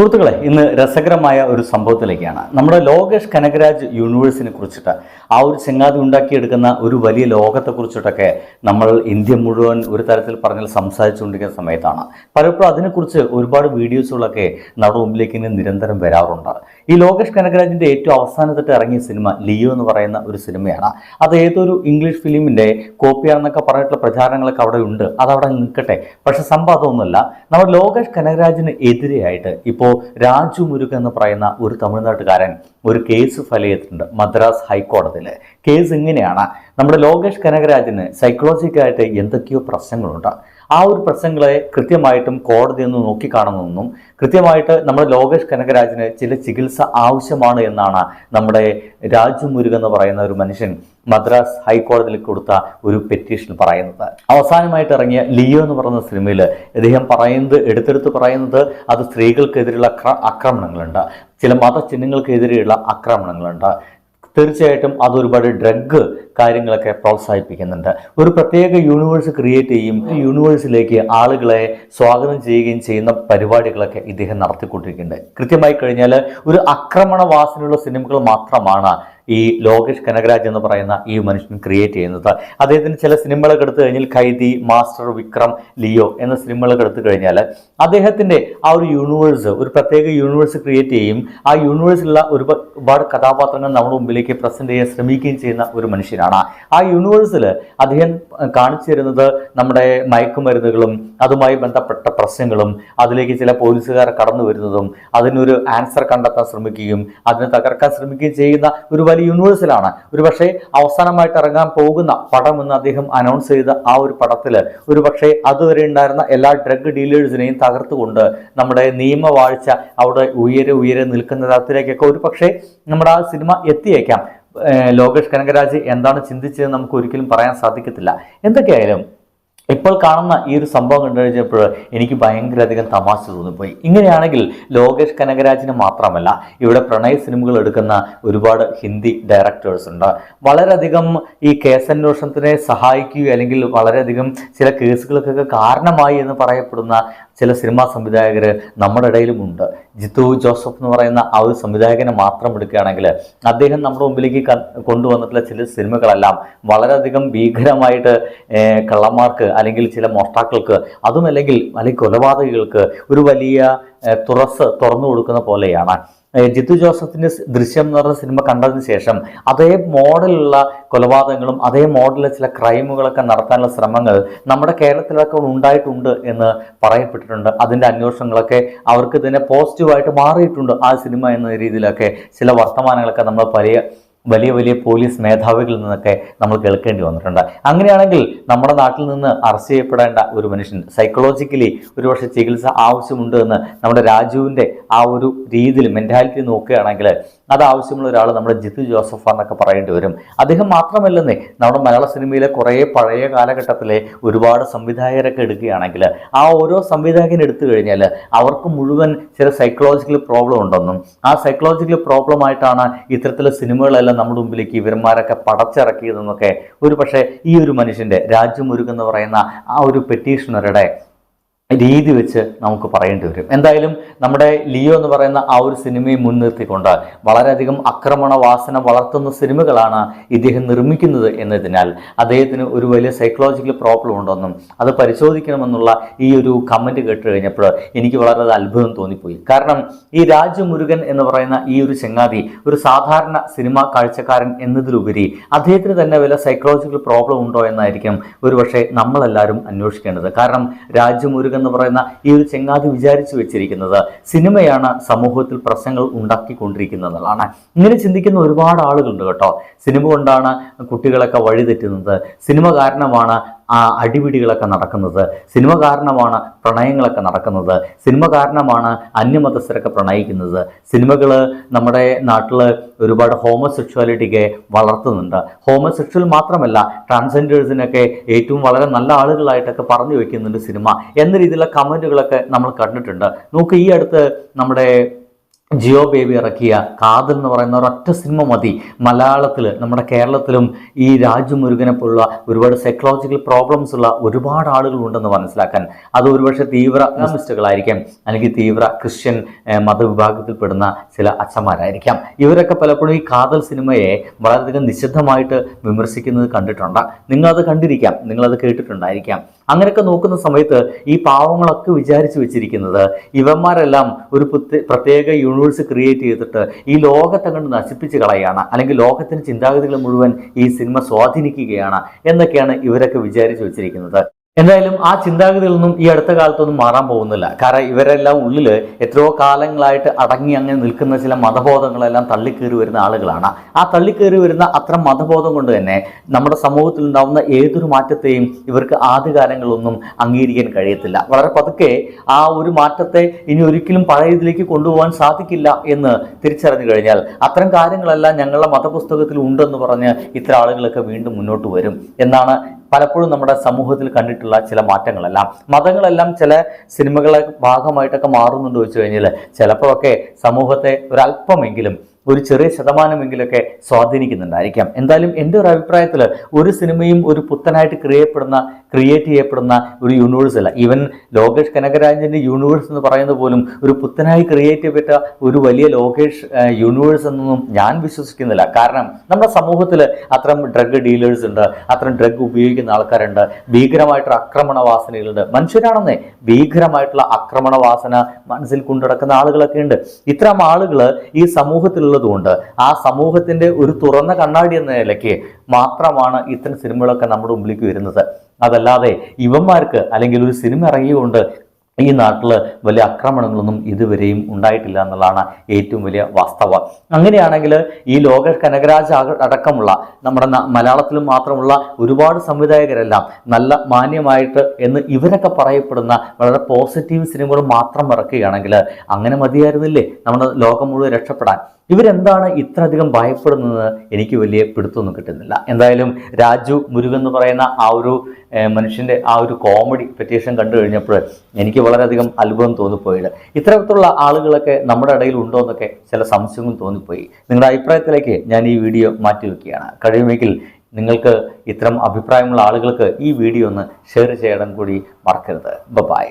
സുഹൃത്തുക്കളെ ഇന്ന് രസകരമായ ഒരു സംഭവത്തിലേക്കാണ്. നമ്മുടെ ലോകേഷ് കനകരാജ് യൂണിവേഴ്സിനെ കുറിച്ചിട്ട് ആ ഒരു ചെങ്ങാതി ഉണ്ടാക്കിയെടുക്കുന്ന ഒരു വലിയ ലോകത്തെ കുറിച്ചിട്ടൊക്കെ നമ്മൾ ഇന്ത്യ മുഴുവൻ ഒരു തരത്തിൽ പറഞ്ഞാൽ സംസാരിച്ചുകൊണ്ടിരിക്കുന്ന സമയത്താണ്. പലപ്പോഴും അതിനെക്കുറിച്ച് ഒരുപാട് വീഡിയോസുകളൊക്കെ നമ്മുടെ മുമ്പിലേക്ക് ഇനി നിരന്തരം വരാറുണ്ട്. ഈ ലോകേഷ് കനകരാജിന്റെ ഏറ്റവും അവസാനത്തിട്ട് ഇറങ്ങിയ സിനിമ ലിയോ എന്ന് പറയുന്ന ഒരു സിനിമയാണ്. അത് ഏതൊരു ഇംഗ്ലീഷ് ഫിലിമിന്റെ കോപ്പിയാണെന്നൊക്കെ പറഞ്ഞിട്ടുള്ള പ്രചാരണങ്ങളൊക്കെ അവിടെ ഉണ്ട്. അതവിടെ നിൽക്കട്ടെ. പക്ഷെ സംഭവം അതൊന്നുമല്ല. നമ്മുടെ ലോകേഷ് കനകരാജിന് എതിരെയായിട്ട് ഇപ്പോൾ രാജു മുരുകൻ എന്ന് പറയുന്ന ഒരു തമിഴ്നാട്ടുകാരൻ ഒരു കേസ് ഫയൽ ചെയ്തിട്ടുണ്ട് മദ്രാസ് ഹൈക്കോടതിയിൽ. കേസ് ഇങ്ങനെയാണ്. നമ്മുടെ ലോകേഷ് കനകരാജിന് സൈക്കോളജിക്കായിട്ട് എന്തൊക്കെയോ പ്രശ്നങ്ങളുണ്ട്. ആ ഒരു പ്രശ്നങ്ങളെ കൃത്യമായിട്ടും കോടതി ഒന്ന് നോക്കിക്കാണുന്നതെന്നും കൃത്യമായിട്ട് നമ്മുടെ ലോകേഷ് കനകരാജിന് ചില ചികിത്സ ആവശ്യമാണ് എന്നാണ് നമ്മുടെ രാജു മുരുകൻ എന്ന് പറയുന്ന ഒരു മനുഷ്യൻ മദ്രാസ് ഹൈക്കോടതിയിൽ കൊടുത്ത ഒരു പെറ്റീഷൻ പറയുന്നത്. അവസാനമായിട്ട് ഇറങ്ങിയ ലിയോ എന്ന് പറയുന്ന സിനിമയിൽ അദ്ദേഹം പറയുന്നത് എടുത്തെടുത്ത് പറയുന്നത് അത് സ്ത്രീകൾക്കെതിരെയുള്ള ആക്രമണങ്ങളുണ്ട്. ചില മതചിഹ്നങ്ങൾക്കെതിരെയുള്ള ആക്രമണങ്ങളുണ്ട്. തീർച്ചയായിട്ടും അത് ഒരുപാട് ഡ്രഗ് കാര്യങ്ങളൊക്കെ പ്രോത്സാഹിപ്പിക്കുന്നുണ്ട്. ഒരു പ്രത്യേക യൂണിവേഴ്സ് ക്രിയേറ്റ് ചെയ്യും. യൂണിവേഴ്സിലേക്ക് ആളുകളെ സ്വാഗതം ചെയ്യുകയും ചെയ്യുന്ന പരിപാടികളൊക്കെ ഇദ്ദേഹം നടത്തിക്കൊണ്ടിരിക്കുന്നുണ്ട്. കൃത്യമായി കഴിഞ്ഞാൽ ഒരു ആക്രമണവാസനയുള്ള സിനിമകൾ മാത്രമാണ് ഈ ലോകേഷ് കനകരാജ് എന്ന് പറയുന്ന ഈ മനുഷ്യൻ ക്രിയേറ്റ് ചെയ്യുന്നത്. അദ്ദേഹത്തിന് ചില സിനിമകളൊക്കെ എടുത്തു കഴിഞ്ഞാൽ ഖൈദി മാസ്റ്റർ വിക്രം ലിയോ എന്ന സിനിമകളൊക്കെ എടുത്തു കഴിഞ്ഞാൽ അദ്ദേഹത്തിന്റെ ആ ഒരു യൂണിവേഴ്സ് ഒരു പ്രത്യേക യൂണിവേഴ്സ് ക്രിയേറ്റ് ചെയ്യും. ആ യൂണിവേഴ്സിലുള്ള ഒരുപാട് കഥാപാത്രങ്ങൾ നമ്മുടെ മുമ്പിലേക്ക് പ്രസന്റ് ചെയ്യാൻ ശ്രമിക്കുകയും ചെയ്യുന്ന ഒരു മനുഷ്യനാണ്. ആ യൂണിവേഴ്സിൽ അദ്ദേഹം കാണിച്ചു തരുന്നത് നമ്മുടെ മയക്കുമരുന്നുകളും അതുമായി ബന്ധപ്പെട്ട പ്രശ്നങ്ങളും അതിലേക്ക് ചില പോലീസുകാർ കടന്നു വരുന്നതും അതിനൊരു ആൻസർ കണ്ടെത്താൻ ശ്രമിക്കുകയും അതിനെ തകർക്കാൻ ശ്രമിക്കുകയും ചെയ്യുന്ന ഒരു വലിയ യൂണിവേഴ്സിലാണ് ഒരു പക്ഷേ അവസാനമായിട്ട് ഇറങ്ങാൻ പോകുന്ന പടം എന്ന് അദ്ദേഹം അനൗൺസ് ചെയ്ത ആ ഒരു പടത്തിൽ ഒരു പക്ഷേ അതുവരെ ഉണ്ടായിരുന്ന എല്ലാ ഡ്രഗ് ഡീലേഴ്സിനെയും തകർത്തുകൊണ്ട് നമ്മുടെ നിയമവാഴ്ച അവിടെ ഉയരെ ഉയരെ നിൽക്കുന്ന തരത്തിലേക്കൊക്കെ ഒരു പക്ഷേ നമ്മുടെ ആ സിനിമ എത്തിയേക്കാം. ലോകേഷ് കനകരാജ് എന്താണ് ചിന്തിച്ചത് നമുക്ക് ഒരിക്കലും പറയാൻ സാധിക്കത്തില്ല. എന്തൊക്കെയായാലും ഇപ്പോൾ കാണുന്ന ഈ ഒരു സംഭവം കണ്ടു കഴിഞ്ഞപ്പോൾ എനിക്ക് ഭയങ്കരധികം തമാശ തോന്നിപ്പോയി. ഇങ്ങനെയാണെങ്കിൽ ലോകേഷ് കനകരാജിന് മാത്രമല്ല ഇവിടെ പ്രണയ സിനിമകൾ എടുക്കുന്ന ഒരുപാട് ഹിന്ദി ഡയറക്ടേഴ്സ് ഉണ്ട്. വളരെയധികം ഈ കേസന്വേഷണത്തിനെ സഹായിക്കുകയോ അല്ലെങ്കിൽ വളരെയധികം ചില കേസുകൾക്കൊക്കെ കാരണമായി എന്ന് പറയപ്പെടുന്ന ചില സിനിമാ സംവിധായകർ നമ്മുടെ ഇടയിലുമുണ്ട്. ജിത്തു ജോസഫ് എന്ന് പറയുന്ന ആ ഒരു സംവിധായകനെ മാത്രം എടുക്കുകയാണെങ്കിൽ അദ്ദേഹം നമ്മുടെ മുമ്പിലേക്ക് കൊണ്ടുവന്നിട്ടുള്ള ചില സിനിമകളെല്ലാം വളരെയധികം ഭീകരമായിട്ട് കള്ളന്മാർക്ക് അല്ലെങ്കിൽ ചില മോഷ്ടാക്കൾക്ക് അതും അല്ലെങ്കിൽ കൊലപാതകികൾക്ക് ഒരു വലിയ തുറസ് തുറന്നു കൊടുക്കുന്ന പോലെയാണ്. ജിത്തു ജോസഫിന്റെ ദൃശ്യം എന്ന് പറഞ്ഞ സിനിമ കണ്ടതിന് ശേഷം അതേ മോഡലുള്ള കൊലപാതകങ്ങളും അതേ മോഡലിലെ ചില ക്രൈമുകളൊക്കെ നടത്താനുള്ള ശ്രമങ്ങൾ നമ്മുടെ കേരളത്തിലൊക്കെ ഉണ്ടായിട്ടുണ്ട് എന്ന് പറയപ്പെട്ടിട്ടുണ്ട്. അതിന്റെ അന്വേഷണങ്ങളൊക്കെ അവർക്ക് തന്നെ പോസിറ്റീവായിട്ട് മാറിയിട്ടുണ്ട് ആ സിനിമ എന്ന രീതിയിലൊക്കെ ചില വർത്തമാനങ്ങളൊക്കെ നമ്മൾ വലിയ വലിയ വലിയ പോലീസ് മേധാവികളിൽ നിന്നൊക്കെ നമ്മൾ കേൾക്കേണ്ടി വന്നിട്ടുണ്ട്. അങ്ങനെയാണെങ്കിൽ നമ്മുടെ നാട്ടിൽ നിന്ന് അറസ്റ്റ് ചെയ്യപ്പെടേണ്ട ഒരു മനുഷ്യൻ സൈക്കോളജിക്കലി ഒരുപക്ഷെ ചികിത്സ ആവശ്യമുണ്ട് എന്ന് നമ്മുടെ രാജുവിന്റെ ആ ഒരു രീതിയിൽ മെന്റാലിറ്റി നോക്കുകയാണെങ്കിൽ അത് ആവശ്യമുള്ള ഒരാൾ നമ്മുടെ ജിത്തു ജോസഫ് എന്നൊക്കെ പറയേണ്ടി വരും. അദ്ദേഹം മാത്രമല്ലെന്നേ നമ്മുടെ മലയാള സിനിമയിലെ കുറേ പഴയ കാലഘട്ടത്തിലെ ഒരുപാട് സംവിധായകരൊക്കെ എടുക്കുകയാണെങ്കിൽ ആ ഓരോ സംവിധായകൻ എടുത്തു കഴിഞ്ഞാൽ അവർക്ക് മുഴുവൻ ചില സൈക്കോളജിക്കൽ പ്രോബ്ലം ഉണ്ടെന്നും ആ സൈക്കോളജിക്കൽ പ്രോബ്ലം ആയിട്ടാണ് ഇത്തരത്തിലെ സിനിമകളെല്ലാം നമ്മുടെ മുമ്പിലേക്ക് ഇവന്മാരൊക്കെ പടച്ചിറക്കിയതെന്നൊക്കെ ഒരു പക്ഷേ ഈ ഒരു മനുഷ്യന്റെ രാജ്യമുരുക് എന്ന് പറയുന്ന ആ ഒരു പെറ്റീഷണറുടെ രീതി വെച്ച് നമുക്ക് പറയേണ്ടി വരും. എന്തായാലും നമ്മുടെ ലിയോ എന്ന് പറയുന്ന ആ ഒരു സിനിമയെ മുൻനിർത്തിക്കൊണ്ട് വളരെയധികം ആക്രമണ വാസന വളർത്തുന്ന സിനിമകളാണ് ഇദ്ദേഹം നിർമ്മിക്കുന്നത് എന്നതിനാൽ അദ്ദേഹത്തിന് ഒരു വലിയ സൈക്കോളജിക്കൽ പ്രോബ്ലം ഉണ്ടെന്നും അത് പരിശോധിക്കണമെന്നുള്ള ഈ ഒരു കമന്റ് കേട്ട് കഴിഞ്ഞപ്പോൾ എനിക്ക് വളരെ അത്ഭുതം തോന്നിപ്പോയി. കാരണം ഈ രാജമുരുകൻ എന്ന് പറയുന്ന ഈ ഒരു ചങ്ങാതി ഒരു സാധാരണ സിനിമാ കാഴ്ചക്കാരൻ എന്നതിലുപരി അദ്ദേഹത്തിന് തന്നെ വല്ല സൈക്കോളജിക്കൽ പ്രോബ്ലം ഉണ്ടോ എന്നായിരിക്കും ഒരുപക്ഷെ നമ്മളെല്ലാവരും അന്വേഷിക്കേണ്ടത്. കാരണം രാജമുരുകൻ എന്ന് പറയുന്ന ഈ ഒരു ചെങ്ങാതി വിചാരിച്ചു വെച്ചിരിക്കുന്നത് സിനിമയാണ് സമൂഹത്തിൽ പ്രശ്നങ്ങൾ ഉണ്ടാക്കിക്കൊണ്ടിരിക്കുന്നതാണ് ഇങ്ങനെ ചിന്തിക്കുന്ന ഒരുപാട് ആളുകളുണ്ട് കേട്ടോ. സിനിമ കൊണ്ടാണ് കുട്ടികളൊക്കെ വഴിതെറ്റുന്നത്. സിനിമ കാരണമാണ് അടിപിടികളൊക്കെ നടക്കുന്നത്. സിനിമ കാരണമാണ് പ്രണയങ്ങളൊക്കെ നടക്കുന്നത്. സിനിമ കാരണമാണ് അന്യമതസ്ഥരൊക്കെ പ്രണയിക്കുന്നത്. സിനിമകൾ നമ്മുടെ നാട്ടിൽ ഒരുപാട് ഹോമോസെക്ഷുവാലിറ്റിക്ക് വളർത്തുന്നുണ്ട്. ഹോമോസെക്ഷൽ മാത്രമല്ല ട്രാൻസ്ജെൻഡേഴ്സിനൊക്കെ ഏറ്റവും വളരെ നല്ല ആളുകളായിട്ടൊക്കെ പറഞ്ഞു വെക്കുന്നുണ്ട് സിനിമ. എന്ന രീതിയിലുള്ള കമന്റുകളൊക്കെ നമ്മൾ കണ്ടിട്ടുണ്ട്. നോക്ക് ഈ അടുത്ത് നമ്മുടെ ജിയോ ബേബി ഇറക്കിയ കാതൽ എന്ന് പറയുന്ന ഒരൊറ്റ സിനിമ മതി. മലയാളത്തിൽ നമ്മുടെ കേരളത്തിലും ഈ രാജു മുരുകനെ പോലുള്ള ഒരുപാട് സൈക്കോളജിക്കൽ പ്രോബ്ലംസ് ഉള്ള ഒരുപാട് ആളുകൾ ഉണ്ടെന്ന് മനസ്സിലാക്കാൻ. അത് ഒരുപക്ഷെ തീവ്ര ഇസ്ലാമിസ്റ്റുകളായിരിക്കാം അല്ലെങ്കിൽ തീവ്ര ക്രിസ്ത്യൻ മതവിഭാഗത്തിൽപ്പെടുന്ന ചില അച്ഛന്മാരായിരിക്കാം. ഇവരൊക്കെ പലപ്പോഴും ഈ കാതൽ സിനിമയെ വളരെയധികം നിശബ്ദമായിട്ട് വിമർശിക്കുന്നത് കണ്ടിട്ടുണ്ട്. നിങ്ങളത് കണ്ടിരിക്കാം. നിങ്ങളത് കേട്ടിട്ടുണ്ടായിരിക്കാം. അങ്ങനെയൊക്കെ നോക്കുന്ന സമയത്ത് ഈ പാവങ്ങളൊക്കെ വിചാരിച്ചു വെച്ചിരിക്കുന്നത് ഇവന്മാരെല്ലാം ഒരു പ്രത്യേക യൂണിവേഴ്സ് ക്രിയേറ്റ് ചെയ്തിട്ട് ഈ ലോകത്തെ കണ്ട് നശിപ്പിച്ച് കളയാണ്. അല്ലെങ്കിൽ ലോകത്തിന്റെ ചിന്താഗതികൾ മുഴുവൻ ഈ സിനിമ സ്വാധീനിക്കുകയാണ് എന്നൊക്കെയാണ് ഇവരൊക്കെ വിചാരിച്ചു വെച്ചിരിക്കുന്നത്. എന്തായാലും ആ ചിന്താഗതികളൊന്നും ഈ അടുത്ത കാലത്തൊന്നും മാറാൻ പോകുന്നില്ല. കാരണം ഇവരെല്ലാം ഉള്ളിൽ എത്രയോ കാലങ്ങളായിട്ട് അടങ്ങി അങ്ങനെ നിൽക്കുന്ന ചില മതബോധങ്ങളെല്ലാം തള്ളിക്കേറി വരുന്ന ആളുകളാണ്. ആ തള്ളിക്കേറി വരുന്ന അത്ര മതബോധം കൊണ്ട് തന്നെ നമ്മുടെ സമൂഹത്തിൽ ഉണ്ടാവുന്ന ഏതൊരു മാറ്റത്തെയും ഇവർക്ക് ആദ്യകാലങ്ങളൊന്നും അംഗീകരിക്കാൻ കഴിയത്തില്ല. വളരെ പതുക്കെ ആ ഒരു മാറ്റത്തെ ഇനി ഒരിക്കലും പഴയ ഇതിലേക്ക് കൊണ്ടുപോകാൻ സാധിക്കില്ല എന്ന് തിരിച്ചറിഞ്ഞു കഴിഞ്ഞാൽ അത്തരം കാര്യങ്ങളെല്ലാം ഞങ്ങളുടെ മതപുസ്തകത്തിൽ ഉണ്ടെന്ന് പറഞ്ഞ് ഇത്ര ആളുകളൊക്കെ വീണ്ടും മുന്നോട്ട് വരും. എന്നാണ് പലപ്പോഴും നമ്മുടെ സമൂഹത്തിൽ കണ്ടിട്ടുള്ള ചില മാറ്റങ്ങളെല്ലാം. മതങ്ങളെല്ലാം ചില സിനിമകളെ ഭാഗമായിട്ടൊക്കെ മാറുന്നുണ്ട് വെച്ച് കഴിഞ്ഞാൽ ചിലപ്പോഴൊക്കെ സമൂഹത്തെ ഒരല്പമെങ്കിലും ഒരു ചെറിയ ശതമാനമെങ്കിലൊക്കെ സ്വാധീനിക്കുന്നുണ്ടായിരിക്കാം. എന്തായാലും എന്റെ ഒരു അഭിപ്രായത്തിൽ ഒരു സിനിമയും ഒരു പുത്തനായിട്ട് ക്രിയപ്പെടുന്ന ക്രിയേറ്റ് ചെയ്യപ്പെടുന്ന ഒരു യൂണിവേഴ്സ് അല്ല. ഈവൻ ലോകേഷ് കനകരാജന്റെ യൂണിവേഴ്സ് എന്ന് പറയുന്നത് പോലും ഒരു പുത്തനായി ക്രിയേറ്റ് ചെയ്യപ്പെട്ട ഒരു വലിയ ലോകേഷ് യൂണിവേഴ്സ് എന്നൊന്നും ഞാൻ വിശ്വസിക്കുന്നില്ല. കാരണം നമ്മുടെ സമൂഹത്തിൽ അത്തരം ഡ്രഗ് ഡീലേഴ്സ് ഉണ്ട് അത്തരം ഡ്രഗ് ഉപയോഗിക്കുന്ന ആൾക്കാരുണ്ട് ഭീകരമായിട്ടുള്ള ആക്രമണവാസനകളുണ്ട്. മനുഷ്യരാണെന്നേ ഭീകരമായിട്ടുള്ള ആക്രമണ വാസന മനസ്സിൽ കൊണ്ടുനടക്കുന്ന ആളുകളൊക്കെ ഉണ്ട്. ഇത്തരം ആളുകൾ ഈ സമൂഹത്തിലുള്ളതുകൊണ്ട് ആ സമൂഹത്തിന്റെ ഒരു തുറന്ന കണ്ണാടി എന്ന നിലയ്ക്ക് മാത്രമാണ് ഇത്തരം സിനിമകളൊക്കെ നമ്മുടെ മുമ്പിലേക്ക് വരുന്നത്. അതല്ലാതെ ഇവന്മാർക്ക് അല്ലെങ്കിൽ ഒരു സിനിമ ഇറങ്ങിയുകൊണ്ട് ഈ നാട്ടിൽ വലിയ ആക്രമണങ്ങളൊന്നും ഇതുവരെയും ഉണ്ടായിട്ടില്ല എന്നുള്ളതാണ് ഏറ്റവും വലിയ വാസ്തവം. അങ്ങനെയാണെങ്കിൽ ഈ ലോക കനകരാജ് അടക്കമുള്ള നമ്മുടെ മലയാളത്തിലും മാത്രമുള്ള ഒരുപാട് സംവിധായകരെല്ലാം നല്ല മാന്യമായിട്ട് എന്ന് ഇവരൊക്കെ പറയപ്പെടുന്ന വളരെ പോസിറ്റീവ് സിനിമകൾ മാത്രം ഇറക്കുകയാണെങ്കിൽ അങ്ങനെ മതിയായിരുന്നില്ലേ? നമ്മുടെ ലോകം മുഴുവൻ രക്ഷപ്പെടാൻ. ഇവരെന്താണ് ഇത്രയധികം ഭയപ്പെടുന്നത്? എനിക്ക് വലിയ പിടുത്തമൊന്നും കിട്ടുന്നില്ല. എന്തായാലും രാജു മുരുകൻ എന്ന് പറയുന്ന ആ ഒരു മനുഷ്യന്റെ ആ ഒരു കോമഡി പെറ്റീഷൻ കണ്ടു കഴിഞ്ഞപ്പോൾ എനിക്ക് വളരെയധികം അത്ഭുതം തോന്നിപ്പോയത് ഇത്തരത്തിലുള്ള ആളുകളൊക്കെ നമ്മുടെ ഇടയിൽ ഉണ്ടോ എന്നൊക്കെ ചില സംശയങ്ങളും തോന്നിപ്പോയി. നിങ്ങളുടെ അഭിപ്രായത്തിലേക്ക് ഞാൻ ഈ വീഡിയോ മാറ്റി വെക്കുകയാണ്. കഴിയുമെങ്കിൽ നിങ്ങൾക്ക് ഇത്തരം അഭിപ്രായമുള്ള ആളുകൾക്ക് ഈ വീഡിയോ ഒന്ന് ഷെയർ ചെയ്യണം കൂടി മറക്കരുത്. ബൈ